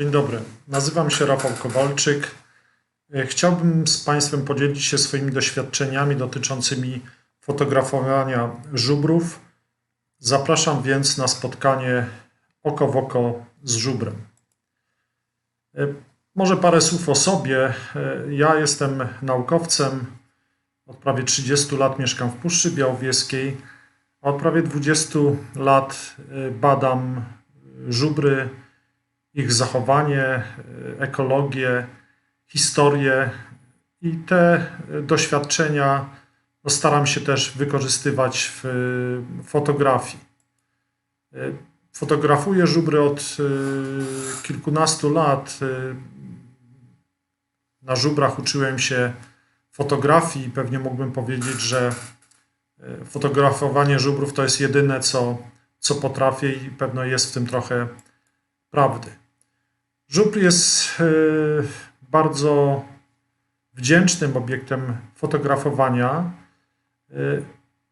Dzień dobry, nazywam się Rafał Kowalczyk. E, Chciałbym z Państwem podzielić się swoimi doświadczeniami dotyczącymi fotografowania żubrów. Zapraszam więc na spotkanie oko w oko z żubrem. E, Może parę słów o sobie. E, Ja jestem naukowcem. Od prawie 30 lat mieszkam w Puszczy Białowieskiej. Od prawie 20 lat badam żubry, ich zachowanie, y, ekologię, historię i te y, doświadczenia no, staram się też wykorzystywać w y, fotografii. Fotografuję żubry od kilkunastu lat. Na żubrach uczyłem się fotografii pewnie mógłbym powiedzieć, że fotografowanie żubrów to jest jedyne, co, co potrafię i pewno jest w tym trochę prawdy. Żubr jest y, bardzo wdzięcznym obiektem fotografowania y,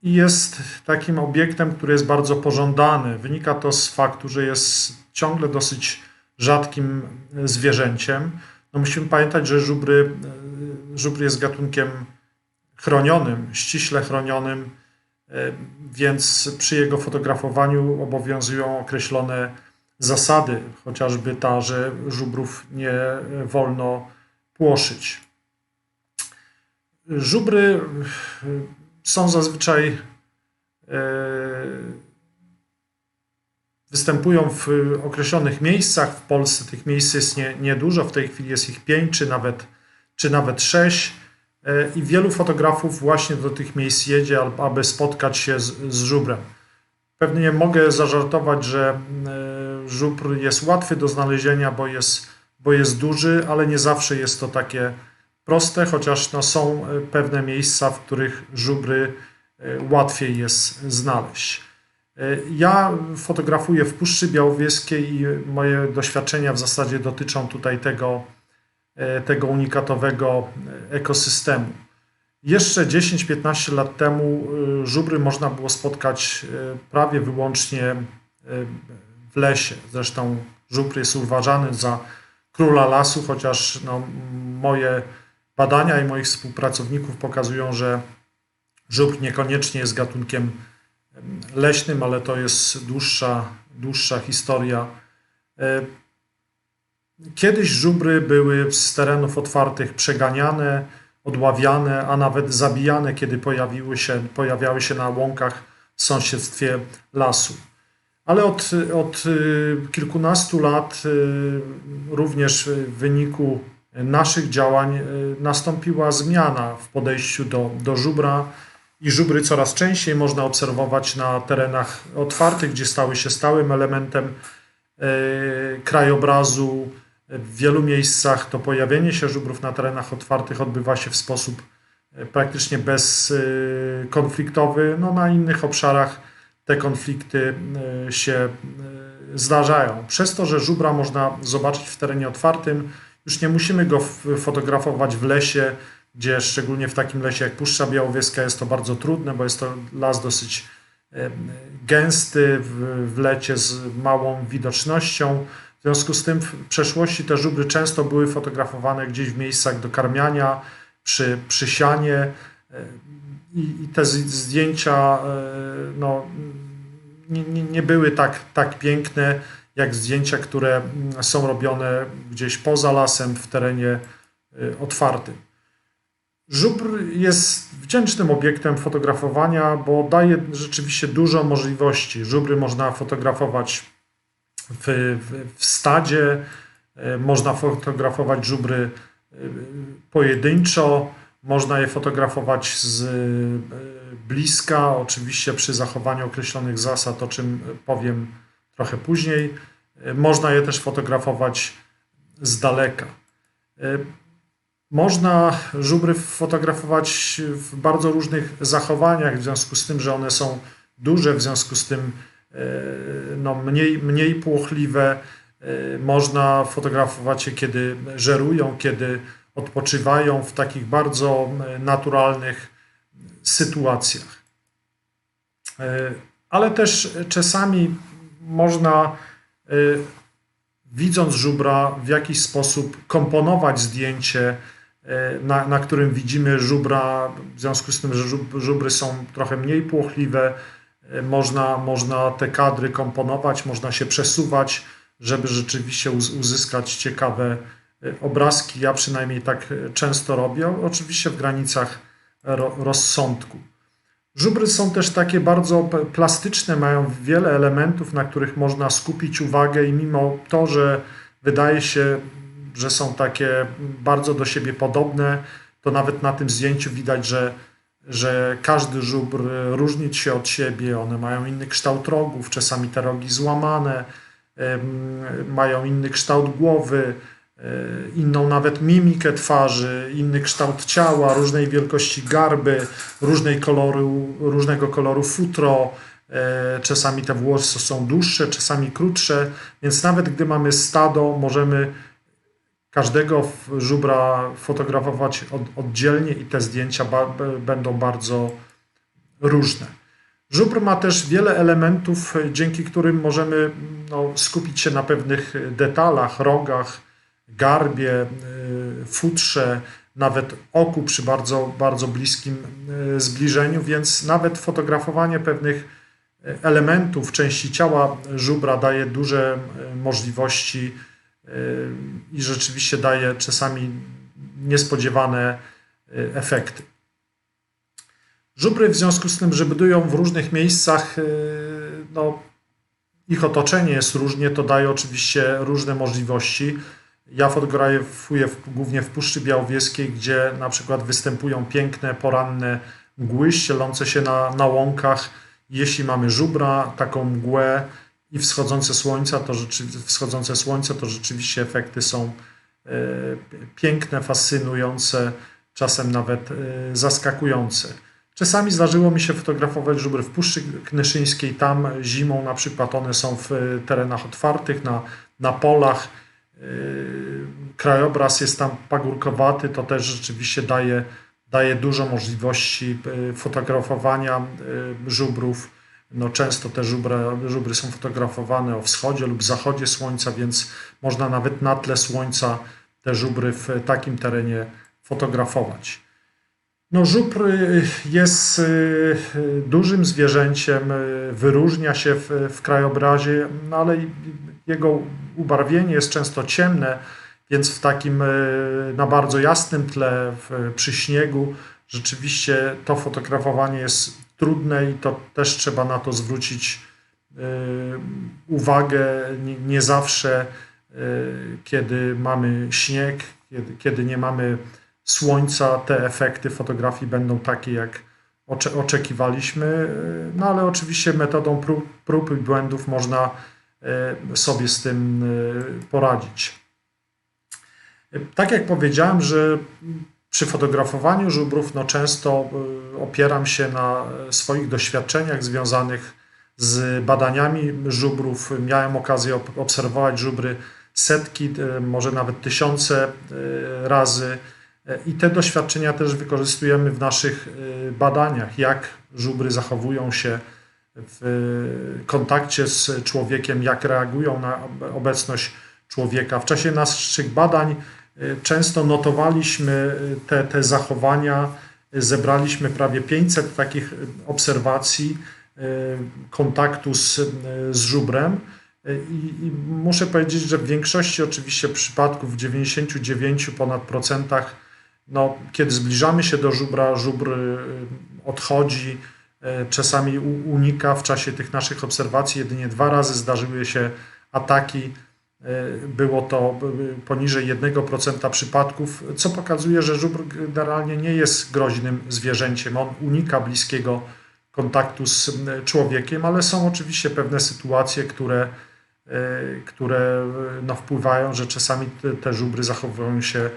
i jest takim obiektem, który jest bardzo pożądany. Wynika to z faktu, że jest ciągle dosyć rzadkim y, zwierzęciem. No musimy pamiętać, że żubry, żubr jest gatunkiem chronionym, ściśle chronionym, więc przy jego fotografowaniu obowiązują określone zasady, chociażby ta, że żubrów nie wolno płoszyć. Żubry y, są zazwyczaj e, występują w określonych miejscach. W Polsce tych miejsc jest nie, niedużo, w tej chwili jest ich pięć, czy nawet, czy nawet sześć. E, I wielu fotografów właśnie do tych miejsc jedzie, ab- aby spotkać się z, z żubrem. Pewnie mogę zażartować, że żubr jest łatwy do znalezienia, bo jest, bo jest duży, ale nie zawsze jest to takie proste, chociaż no, są e, pewne miejsca, w których żubry e, łatwiej jest znaleźć. E, Ja fotografuję w Puszczy Białowieskiej i moje doświadczenia w zasadzie dotyczą tutaj tego, tego unikatowego ekosystemu. Jeszcze 10-15 lat temu żubry można było spotkać prawie wyłącznie w lesie. Zresztą żubr jest uważany za króla lasu, chociaż no, moje badania i moich współpracowników pokazują, że żubr niekoniecznie jest gatunkiem em, leśnym, ale to jest dłuższa, dłuższa historia. E, Kiedyś żubry były z terenów otwartych przeganiane, odławiane, a nawet zabijane, kiedy pojawiły się, pojawiały się na łąkach w sąsiedztwie lasu. Ale od, od y, kilkunastu lat y, również w wyniku naszych działań y, nastąpiła zmiana w podejściu do, do żubra i żubry coraz częściej można obserwować na terenach otwartych, gdzie stały się stałym elementem krajobrazu. W wielu miejscach to pojawienie się żubrów na terenach otwartych odbywa się w sposób praktycznie bezkonfliktowy. No, na innych obszarach te konflikty e, się e, zdarzają. Przez to, że żubra można zobaczyć w terenie otwartym, już nie musimy go fotografować w lesie, gdzie szczególnie w takim lesie jak Puszcza Białowieska jest to bardzo trudne, bo jest to las dosyć e, gęsty, w, lecie z małą widocznością. W związku z tym w przeszłości te żubry często były fotografowane gdzieś w miejscach do karmiania, przy, przy sianie i, i te zdjęcia no, nie, nie, nie były tak, tak piękne jak zdjęcia, które mm, są robione gdzieś poza lasem w terenie e, otwartym. Żubr jest wdzięcznym obiektem fotografowania, bo daje rzeczywiście dużo możliwości. Żubry można fotografować w, w, w stadzie, e, można fotografować żubry e, pojedynczo, można je fotografować z bliska, oczywiście przy zachowaniu określonych zasad, o czym powiem trochę później. E, Można je też fotografować z daleka. E, Można żubry fotografować w bardzo różnych zachowaniach, w związku z tym, że one są duże, w związku z tym e, no, mniej, mniej płochliwe. Można fotografować je, kiedy żerują, kiedy odpoczywają w takich bardzo naturalnych sytuacjach. E, Ale też czasami można e, widząc żubra, w jakiś sposób komponować zdjęcie, e, na, na którym widzimy żubra, w związku z tym, że żubry są trochę mniej płochliwe, można, można te kadry komponować, można się przesuwać, żeby rzeczywiście uzyskać ciekawe obrazki. Ja przynajmniej tak często robię, oczywiście w granicach rozsądku. Żubry są też takie bardzo plastyczne, mają wiele elementów, na których można skupić uwagę, i mimo to, że wydaje się, że są takie bardzo do siebie podobne, to nawet na tym zdjęciu widać, że, że każdy żubr różni się od siebie, one mają inny kształt rogów, czasami te rogi złamane, mają inny kształt głowy inną nawet mimikę twarzy, inny kształt ciała, różnej wielkości garby, różnej koloru, różnego koloru futro. E, czasami te włosy są dłuższe, czasami krótsze, więc nawet gdy mamy stado, możemy każdego żubra fotografować od, oddzielnie i te zdjęcia będą bardzo różne. Żubr ma też wiele elementów, dzięki którym możemy no, skupić się na pewnych detalach, rogach, garbie, y, futrze, nawet oku przy bardzo, bardzo bliskim y, zbliżeniu, więc nawet fotografowanie pewnych y, elementów, części ciała żubra daje duże możliwości i rzeczywiście daje czasami niespodziewane efekty. Żubry w związku z tym, że budują w różnych miejscach, no, ich otoczenie jest różnie, to daje oczywiście różne możliwości. Ja fotografuję w, głównie w Puszczy Białowieskiej, gdzie na przykład występują piękne, poranne mgły ścielące się na, na łąkach. Jeśli mamy żubra, taką mgłę i wschodzące słońce, to, rzeczy, wschodzące słońce, to rzeczywiście efekty są e, piękne, fascynujące, czasem nawet e, zaskakujące. Czasami zdarzyło mi się fotografować żubry w Puszczy Knyszyńskiej. Tam zimą na przykład one są w terenach otwartych, na, na polach krajobraz jest tam pagórkowaty, to też rzeczywiście daje, daje dużo możliwości yy, fotografowania yy, żubrów. No, często te żubry, żubry są fotografowane o wschodzie lub zachodzie słońca, więc można nawet na tle słońca te żubry w takim terenie fotografować. No, żubr jest dużym zwierzęciem, wyróżnia się w, w krajobrazie, no ale jego ubarwienie jest często ciemne, więc w takim e, na bardzo jasnym tle, w, przy śniegu, rzeczywiście to fotografowanie jest trudne i to też trzeba na to zwrócić e, uwagę. Nie, nie zawsze, e, kiedy mamy śnieg, kiedy, kiedy nie mamy słońca, te efekty fotografii będą takie, jak oczekiwaliśmy. No ale oczywiście metodą prób, prób i błędów można sobie z tym e, poradzić. Tak jak powiedziałem, że przy fotografowaniu żubrów no często e, opieram się na swoich doświadczeniach związanych z badaniami żubrów. Miałem okazję obserwować żubry setki, może nawet tysiące razy i te doświadczenia też wykorzystujemy w naszych badaniach, jak żubry zachowują się w kontakcie z człowiekiem, jak reagują na obecność człowieka. W czasie naszych badań y, często notowaliśmy y, te, te zachowania, zebraliśmy prawie 500 takich obserwacji y, kontaktu z, z żubrem. I, I, muszę powiedzieć, że w większości oczywiście przypadków, w 99 ponad procentach, no, kiedy zbliżamy się do żubra, żubr odchodzi, czasami unika w czasie tych naszych obserwacji. Jedynie dwa razy zdarzyły się ataki. E, było to poniżej 1% przypadków, co pokazuje, że żubr generalnie nie jest groźnym zwierzęciem. On unika bliskiego kontaktu z człowiekiem, ale są oczywiście pewne sytuacje, które, e, które no, wpływają, że czasami te, te żubry zachowują się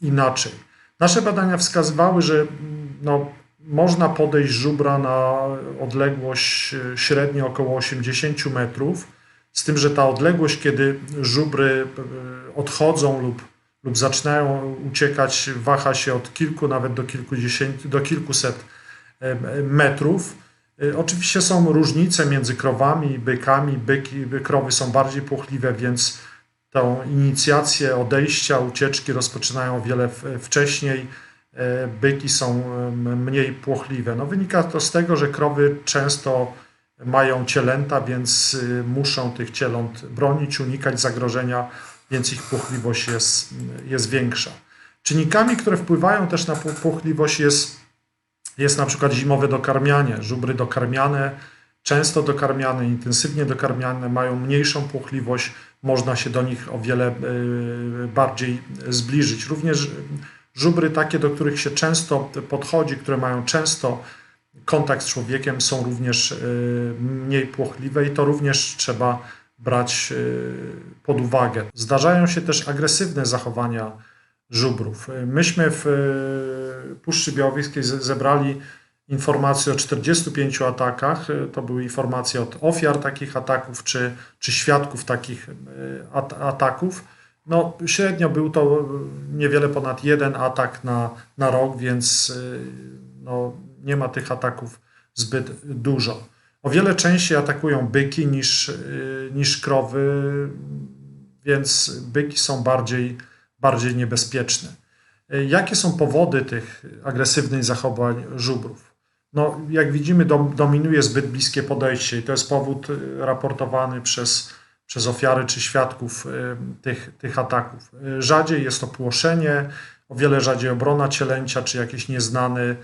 inaczej. Nasze badania wskazywały, że no, można podejść żubra na odległość e, średnio około 80 metrów, z tym, że ta odległość, kiedy żubry e, odchodzą lub, lub zaczynają uciekać, waha się od kilku nawet do, do kilkuset e, metrów. Oczywiście są różnice między krowami i bykami. Byki, krowy są bardziej płochliwe, więc tą inicjację odejścia, ucieczki rozpoczynają wiele wcześniej. Byki są mniej płochliwe. No, wynika to z tego, że krowy często mają cielęta, więc muszą tych cieląt bronić, unikać zagrożenia, więc ich płochliwość jest, jest większa. Czynnikami, które wpływają też na płochliwość jest, jest na przykład zimowe dokarmianie. Żubry dokarmiane, często dokarmiane, intensywnie dokarmiane mają mniejszą płochliwość, można się do nich o wiele e, bardziej zbliżyć. Również żubry takie, do których się często podchodzi, które mają często kontakt z człowiekiem, są również e, mniej płochliwe i to również trzeba brać e, pod uwagę. Zdarzają się też agresywne zachowania żubrów. Myśmy w e, Puszczy Białowieskiej zebrali informacje o 45 atakach. To były informacje od ofiar takich ataków czy, czy świadków takich e, ataków. No, średnio był to niewiele ponad jeden atak na, na rok, więc e, no, nie ma tych ataków zbyt dużo. O wiele częściej atakują byki niż, niż krowy, więc byki są bardziej bardziej niebezpieczne. E, jakie są powody tych agresywnych zachowań żubrów? No, jak widzimy, dominuje zbyt bliskie podejście i to jest powód e, raportowany przez, przez ofiary czy świadków e, tych, tych ataków. Rzadziej jest to płoszenie, o wiele rzadziej obrona cielęcia czy jakiś nieznany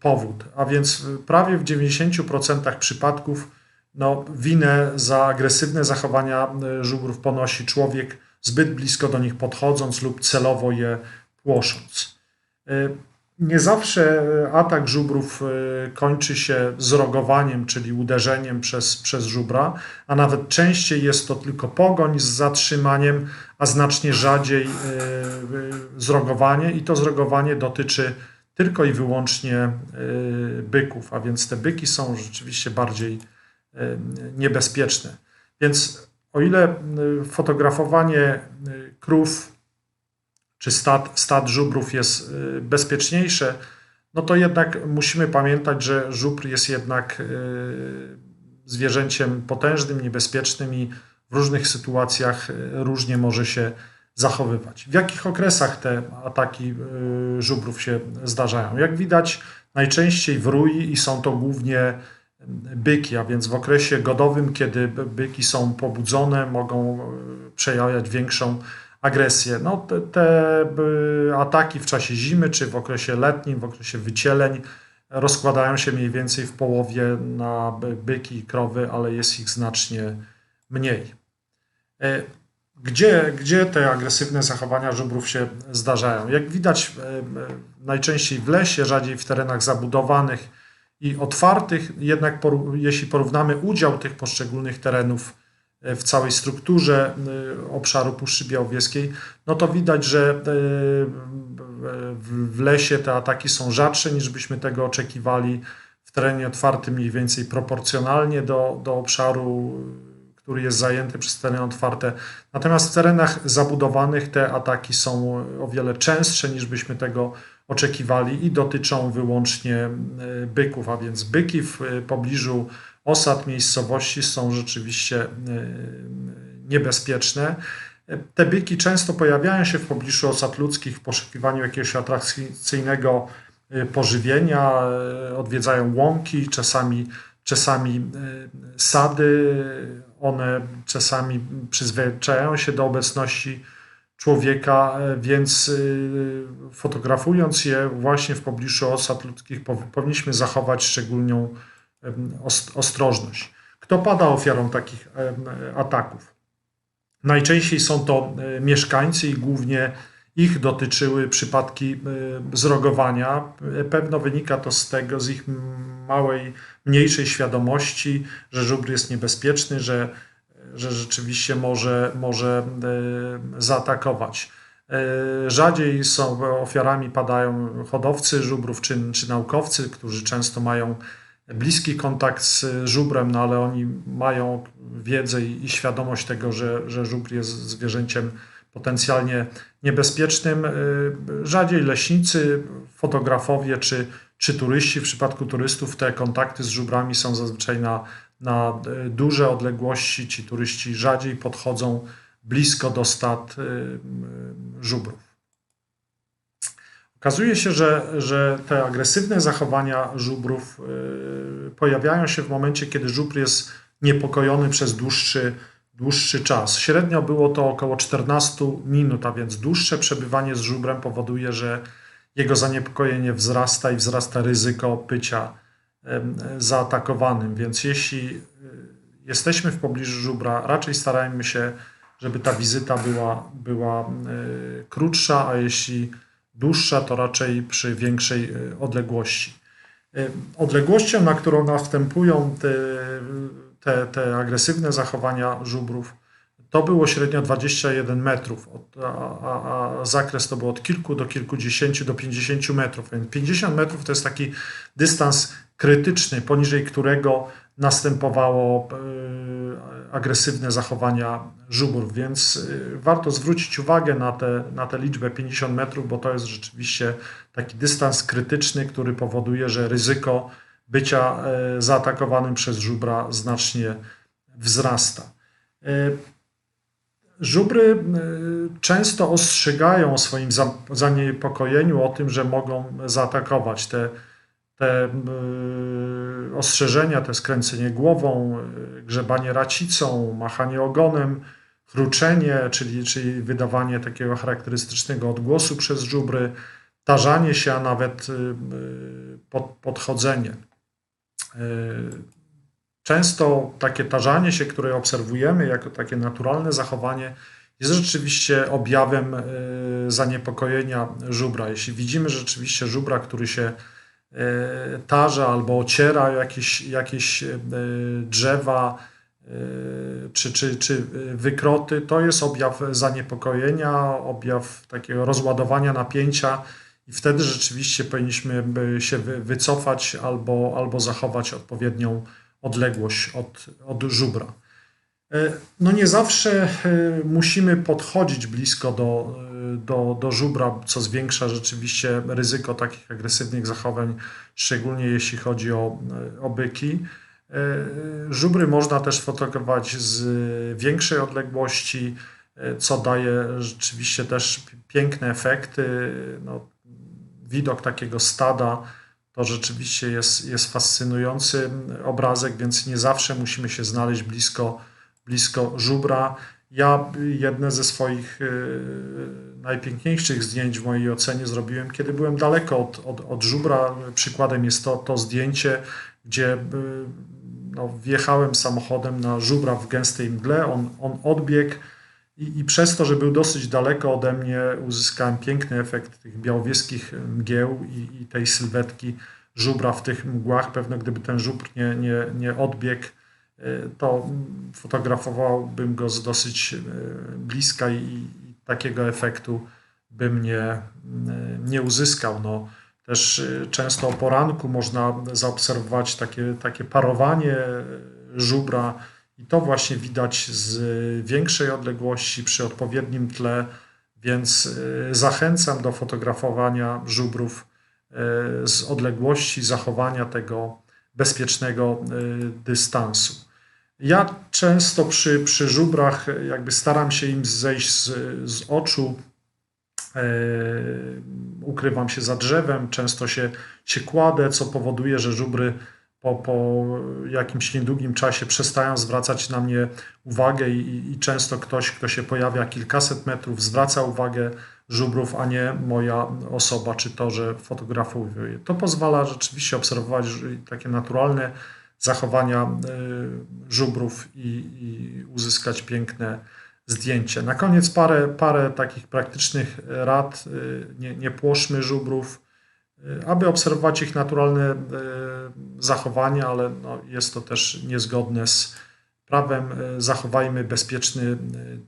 powód. A więc prawie w 90% przypadków no, winę za agresywne zachowania żubrów ponosi człowiek, zbyt blisko do nich podchodząc lub celowo je płosząc. E, nie zawsze atak żubrów e, kończy się zrogowaniem, czyli uderzeniem przez, przez żubra, a nawet częściej jest to tylko pogoń z zatrzymaniem, a znacznie rzadziej e, zrogowanie i to zrogowanie dotyczy tylko i wyłącznie byków, a więc te byki są rzeczywiście bardziej niebezpieczne. Więc o ile fotografowanie krów czy stad, stad żubrów jest y, bezpieczniejsze, no to jednak musimy pamiętać, że żubr jest jednak zwierzęciem potężnym, niebezpiecznym i w różnych sytuacjach różnie może się zachowywać. W jakich okresach te ataki żubrów się zdarzają? Jak widać, najczęściej w rui i są to głównie byki, a więc w okresie godowym, kiedy byki są pobudzone, mogą przejawiać większą agresję. No, te, te ataki w czasie zimy czy w okresie letnim, w okresie wycieleń rozkładają się mniej więcej w połowie na byki i krowy, ale jest ich znacznie mniej. E, gdzie, gdzie te agresywne zachowania żubrów się zdarzają? Jak widać, e, najczęściej w lesie, rzadziej w terenach zabudowanych, i otwartych, jednak jeśli porównamy udział tych poszczególnych terenów e, w całej strukturze e, obszaru Puszczy Białowieskiej, no to widać, że e, w lesie te ataki są rzadsze niż byśmy tego oczekiwali. W terenie otwartym mniej więcej proporcjonalnie do, do obszaru, który jest zajęty przez tereny otwarte. Natomiast w terenach zabudowanych te ataki są o wiele częstsze niż byśmy tego oczekiwali i dotyczą wyłącznie e, byków, a więc byki w pobliżu osad, miejscowości są rzeczywiście e, niebezpieczne. Te byki często pojawiają się w pobliżu osad ludzkich w poszukiwaniu jakiegoś atrakcyjnego pożywienia, odwiedzają łąki, czasami, czasami sady. One czasami przyzwyczajają się do obecności człowieka, e, więc e, fotografując je właśnie w pobliżu osad ludzkich powinniśmy zachować szczególną ostrożność. Kto pada ofiarą takich ataków? Najczęściej są to e, mieszkańcy i głównie ich dotyczyły przypadki zrogowania. Pewno wynika to z tego, z ich małej, mniejszej świadomości, że żubr jest niebezpieczny, że że rzeczywiście może, może e, zaatakować. E, rzadziej są ofiarami padają hodowcy żubrów czy, czy naukowcy, którzy często mają bliski kontakt z żubrem, no ale oni mają wiedzę i, świadomość tego, że, że żubr jest zwierzęciem potencjalnie niebezpiecznym. E, rzadziej leśnicy, fotografowie czy, czy turyści. W przypadku turystów te kontakty z żubrami są zazwyczaj na na e, duże odległości ci turyści rzadziej podchodzą blisko do stad żubrów. Okazuje się, że, że te agresywne zachowania żubrów pojawiają się w momencie, kiedy żubr jest niepokojony przez dłuższy, dłuższy czas. Średnio było to około 14 minut, a więc dłuższe przebywanie z żubrem powoduje, że jego zaniepokojenie wzrasta i wzrasta ryzyko bycia zaatakowanym. Więc jeśli y, jesteśmy w pobliżu żubra, raczej starajmy się, żeby ta wizyta była, była y, krótsza, a jeśli dłuższa, to raczej przy większej y, odległości. Odległością, na którą następują te, te, te agresywne zachowania żubrów, to było średnio 21 metrów, a, a, a, zakres to było od kilku do kilkudziesięciu do 50 metrów. Więc 50 metrów to jest taki dystans krytyczny, poniżej którego następowało e, agresywne zachowania żubrów, więc e, warto zwrócić uwagę na tę na te liczbę 50 metrów, bo to jest rzeczywiście taki dystans krytyczny, który powoduje, że ryzyko bycia e, zaatakowanym przez żubra znacznie wzrasta. Żubry często ostrzegają o swoim zaniepokojeniu o tym, że mogą zaatakować. Te te e, ostrzeżenia, te skręcenie głową, e, grzebanie racicą, machanie ogonem, chruczenie, czyli, czyli wydawanie takiego charakterystycznego odgłosu przez żubry, tarzanie się, a nawet e, pod, podchodzenie. Często takie tarzanie się, które obserwujemy jako takie naturalne zachowanie, jest rzeczywiście objawem zaniepokojenia żubra. Jeśli widzimy rzeczywiście żubra, który się tarza albo ociera jakieś, jakieś e, drzewa e, czy, czy, czy wykroty, to jest objaw zaniepokojenia, objaw takiego rozładowania napięcia i wtedy rzeczywiście powinniśmy się wycofać albo, albo zachować odpowiednią odległość od, od żubra. No nie zawsze musimy podchodzić blisko do, do, do żubra, co zwiększa rzeczywiście ryzyko takich agresywnych zachowań, szczególnie jeśli chodzi o, o byki. E, żubry można też fotografować z większej odległości, e, co daje rzeczywiście też piękne efekty. No, widok takiego stada to rzeczywiście jest, jest fascynujący obrazek, więc nie zawsze musimy się znaleźć blisko, blisko żubra. Ja jedne ze swoich e, najpiękniejszych zdjęć w mojej ocenie zrobiłem, kiedy byłem daleko od, od, od żubra. Przykładem jest to, to zdjęcie, gdzie e, no, wjechałem samochodem na żubra w gęstej mgle, on, on odbiegł i, i przez to, że był dosyć daleko ode mnie, uzyskałem piękny efekt tych białowieskich mgieł i, i tej sylwetki żubra w tych mgłach. Pewno gdyby ten żubr nie, nie, nie odbiegł, to fotografowałbym go z dosyć e, bliska i, takiego efektu bym nie, e, nie uzyskał. No, też często o poranku można zaobserwować takie, takie parowanie żubra i to właśnie widać z większej odległości przy odpowiednim tle, więc zachęcam do fotografowania żubrów z odległości, zachowania tego bezpiecznego dystansu. Ja często przy, przy żubrach jakby staram się im zejść z, z oczu, e, ukrywam się za drzewem, często się, się kładę, co powoduje, że żubry po, po jakimś niedługim czasie przestają zwracać na mnie uwagę i, i często ktoś, kto się pojawia kilkaset metrów, zwraca uwagę żubrów, a nie moja osoba, czy to, że fotografuję. To pozwala rzeczywiście obserwować takie naturalne zachowania e, żubrów i, i uzyskać piękne zdjęcie. Na koniec parę, parę takich praktycznych rad. E, nie, nie płoszmy żubrów, e, aby obserwować ich naturalne zachowania, ale no jest to też niezgodne z prawem. Zachowajmy bezpieczny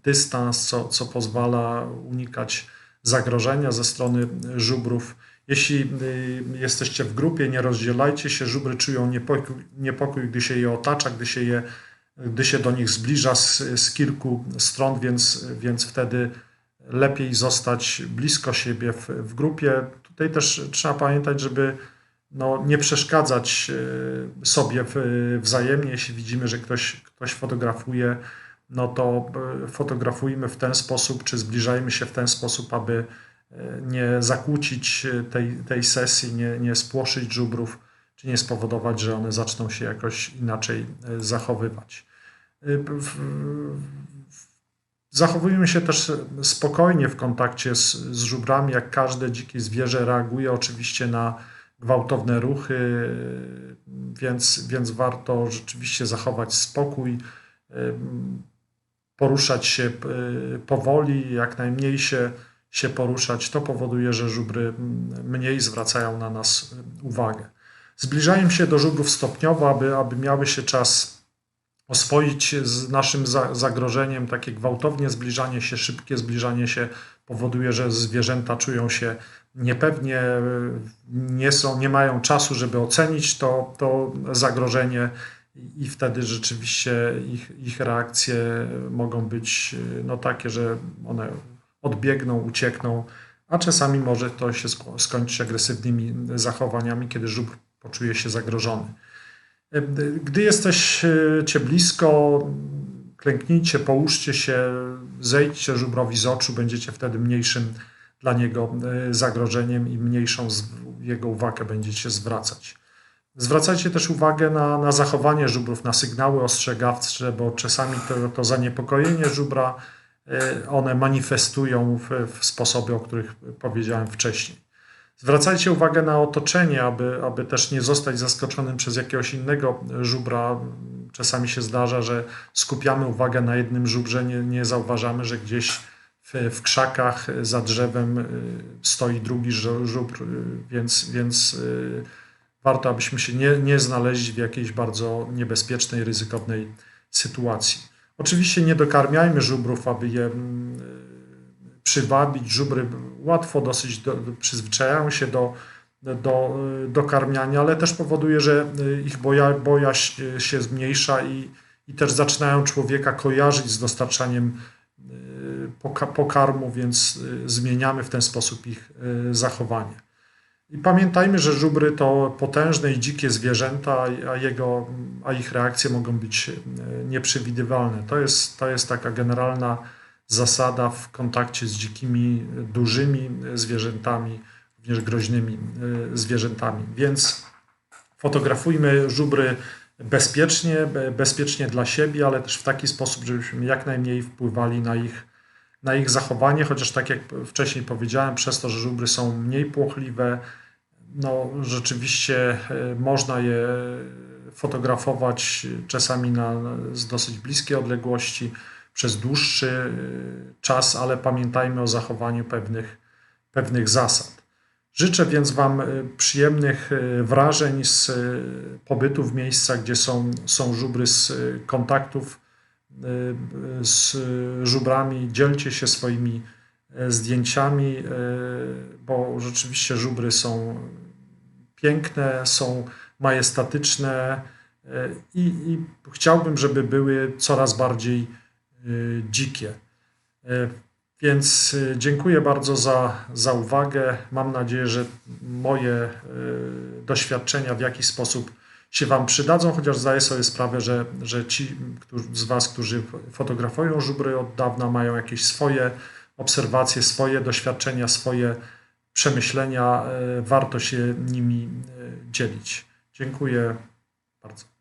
dystans, co, co pozwala unikać zagrożenia ze strony żubrów. Jeśli y, jesteście w grupie, nie rozdzielajcie się. Żubry czują niepokój, niepokój gdy się je otacza, gdy się, je, gdy się do nich zbliża z, z kilku stron, więc, więc wtedy lepiej zostać blisko siebie w, w grupie. Tutaj też trzeba pamiętać, żeby no, nie przeszkadzać y, sobie wzajemnie. Jeśli widzimy, że ktoś, ktoś fotografuje, no to e, fotografujmy w ten sposób, czy zbliżajmy się w ten sposób, aby e, nie zakłócić tej, tej sesji, nie, nie spłoszyć żubrów, czy nie spowodować, że one zaczną się jakoś inaczej zachowywać. Zachowujemy się też spokojnie w kontakcie z, z żubrami, jak każde dzikie zwierzę reaguje oczywiście na gwałtowne ruchy, więc, więc warto rzeczywiście zachować spokój, poruszać się e, powoli, jak najmniej się, się poruszać. To powoduje, że żubry mniej zwracają na nas uwagę. Zbliżają się do żubrów stopniowo, aby, aby miały się czas oswoić z naszym zagrożeniem. Takie gwałtownie zbliżanie się, szybkie zbliżanie się powoduje, że zwierzęta czują się niepewnie, nie, są, nie mają czasu, żeby ocenić to, to zagrożenie i wtedy rzeczywiście ich, ich reakcje mogą być no, takie, że one odbiegną, uciekną, a czasami może to się skończyć agresywnymi zachowaniami, kiedy żubr poczuje się zagrożony. Gdy jesteście blisko, klęknijcie, połóżcie się, zejdźcie żubrowi z oczu, będziecie wtedy mniejszym dla niego e, zagrożeniem i mniejszą jego uwagę będziecie zwracać. Zwracajcie też uwagę na, na zachowanie żubrów, na sygnały ostrzegawcze, bo czasami to, to zaniepokojenie żubra e, one manifestują w, w sposobie, o których powiedziałem wcześniej. Zwracajcie uwagę na otoczenie, aby, aby też nie zostać zaskoczonym przez jakiegoś innego żubra. Czasami się zdarza, że skupiamy uwagę na jednym żubrze, nie, nie zauważamy, że gdzieś w, w krzakach za drzewem y, stoi drugi żubr, y, więc, więc warto, abyśmy się nie, nie znaleźli w jakiejś bardzo niebezpiecznej, ryzykownej sytuacji. Oczywiście nie dokarmiajmy żubrów, aby je mm, przywabić. Żubry łatwo dosyć do, przyzwyczajają się do, do, do karmiania, ale też powoduje, że ich boja, bojaźń się zmniejsza i, i też zaczynają człowieka kojarzyć z dostarczaniem pokarmu, więc zmieniamy w ten sposób ich zachowanie. I pamiętajmy, że żubry to potężne i dzikie zwierzęta, a, jego, a ich reakcje mogą być e, nieprzewidywalne. To jest, to jest taka generalna zasada w kontakcie z dzikimi, dużymi zwierzętami, również groźnymi e, zwierzętami. Więc fotografujmy żubry bezpiecznie, bezpiecznie dla siebie, ale też w taki sposób, żebyśmy jak najmniej wpływali na ich, na ich zachowanie, chociaż tak jak wcześniej powiedziałem, przez to, że żubry są mniej płochliwe, no rzeczywiście e, można je fotografować czasami na, z dosyć bliskiej odległości przez dłuższy e, czas, ale pamiętajmy o zachowaniu pewnych, pewnych zasad. Życzę więc Wam e, przyjemnych wrażeń z pobytu w miejscach, gdzie są, są żubry, z kontaktów z żubrami. Dzielcie się swoimi zdjęciami, bo rzeczywiście żubry są piękne, są majestatyczne i, i chciałbym, żeby były coraz bardziej dzikie. Więc dziękuję bardzo za, za uwagę. Mam nadzieję, że moje doświadczenia w jakiś sposób się Wam przydadzą, chociaż zdaję sobie sprawę, że, że ci z Was, którzy fotografują żubry od dawna, mają jakieś swoje obserwacje, swoje doświadczenia, swoje przemyślenia. Warto się nimi dzielić. Dziękuję bardzo.